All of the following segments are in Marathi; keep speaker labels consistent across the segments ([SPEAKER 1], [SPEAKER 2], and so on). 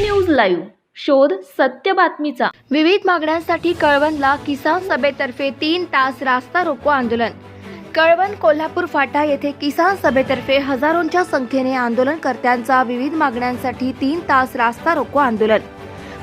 [SPEAKER 1] न्यूज लाईव्ह शोध सत्य बातमीचा.
[SPEAKER 2] विविध मागण्यांसाठी कळवणला किसान सभेतर्फे तीन तास रास्ता रोको आंदोलन. कळवण कोल्हापूर फाटा येथे किसान सभेतर्फे हजारोंच्या संख्येने आंदोलनकर्त्यांचा विविध मागण्यांसाठी तीन तास रास्ता रोको आंदोलन.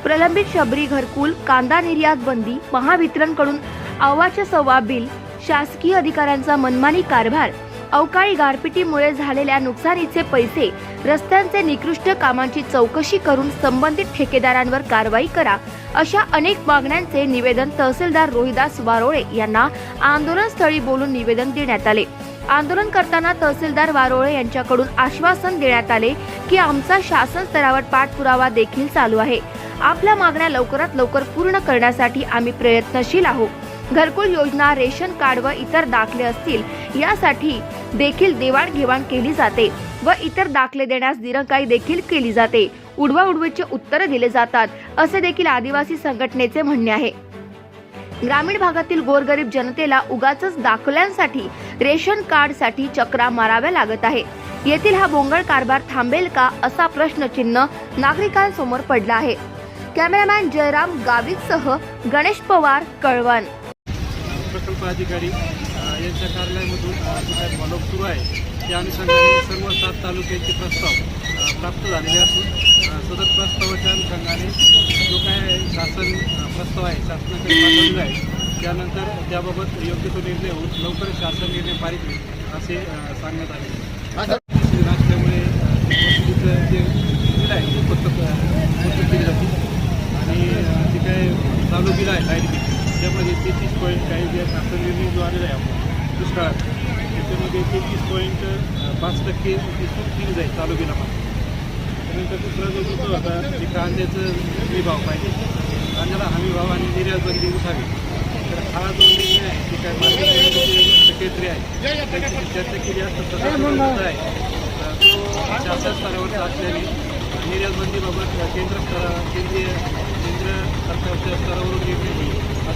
[SPEAKER 2] प्रलंबित शबरी घरकुल कांदा निर्यात बंदी महावितरणकडून अव्वाच्या सव्वा बिल शासकीय अधिकाऱ्यांचा मनमानी कारभार. अवकाळी गारपिटीमुळे झालेल्या नुकसानीचे पैसे रस्त्यांचे निकृष्ट कामांची चौकशी करून संबंधित ठेकेदारांवर कारवाई करा अशा अनेक मागण्यांचे निवेदन तहसीलदार रोहिदास वारोळे यांना आंदोलनस्थळी बोलून निवेदन देण्यात आले. आंदोलन करताना तहसीलदार वारोळे यांच्याकडून आश्वासन देण्यात आले की आमचा शासन स्तरावर पाठपुरावा देखील चालू आहे. आपल्या मागण्या लवकरात लवकर पूर्ण करण्यासाठी आम्ही प्रयत्नशील आहोत. घरकुल योजना रेशन कार्ड व इतर दाखले असतील यासाठी देखील देवाणघेवाण केली जाते व इतर दाखले देण्यास दिरंगाई देखील केली जाते. उडवा उडवीचे उत्तर दिले जातात असे देखील आदिवासी संघटनेचे म्हणणे आहे. ग्रामीण भागातील गोरगरीब जनतेला उगाच दाखल्यांसाठी रेशन कार्डसाठी चक्रा माराव्या लागत आहे. येथील हा बोंगळ कारभार थांबेल का असा प्रश्नचिन्ह नागरिकांसमोर पडला आहे. कॅमेरामॅन जयराम गावितसह गणेश पवार कळवण.
[SPEAKER 3] प्रकल्प अधिकारी यांच्या कार्यालयामधून अ, जे काही फॉलोअप सुरू आहे. त्या अनुषंगाने सर्व सात तालुक्यांचे प्रस्ताव प्राप्त झालेले असून सदर प्रस्तावाच्या अनुषंगाने जो काय शासन प्रस्ताव आहे शासनाकडे पाठवलेला आहे त्यानंतर त्याबाबत योग्य तो निर्णय होऊन लवकरच शासन निर्णय पारित होईल असे सांगण्यात आले. सीझन असल्यामुळे जे बिल आहे ते फक्त मोठं केली जाते. आणि जे काय चालू बिल आहे लाइट बिल. त्याच्यामध्ये तेहतीस पॉईंट काही जे शासन निर्णय जो आलेला आहे आपला दुष्काळात त्याच्यामध्ये तेहतीस पॉईंट पाच टक्के सूट दिली जाईल चालू बिलामध्ये त्यानंतर दुसरा जो मुद्दा होता की कांद्याचं हमी भाव पाहिजे. कांद्याला हमी भाव आणि निर्यात बंदी उठावी. तर हा जो निर्णय आहे ते काय मार्केट सेक्रेटरी आहे त्याची चर्चा केली असता आहे तो शासन स्तरावर असल्याने निर्यात बंदीबाबत केंद्र स्तरा केंद्रीय केंद्र सरकारच्या स्तरावरून निर्णय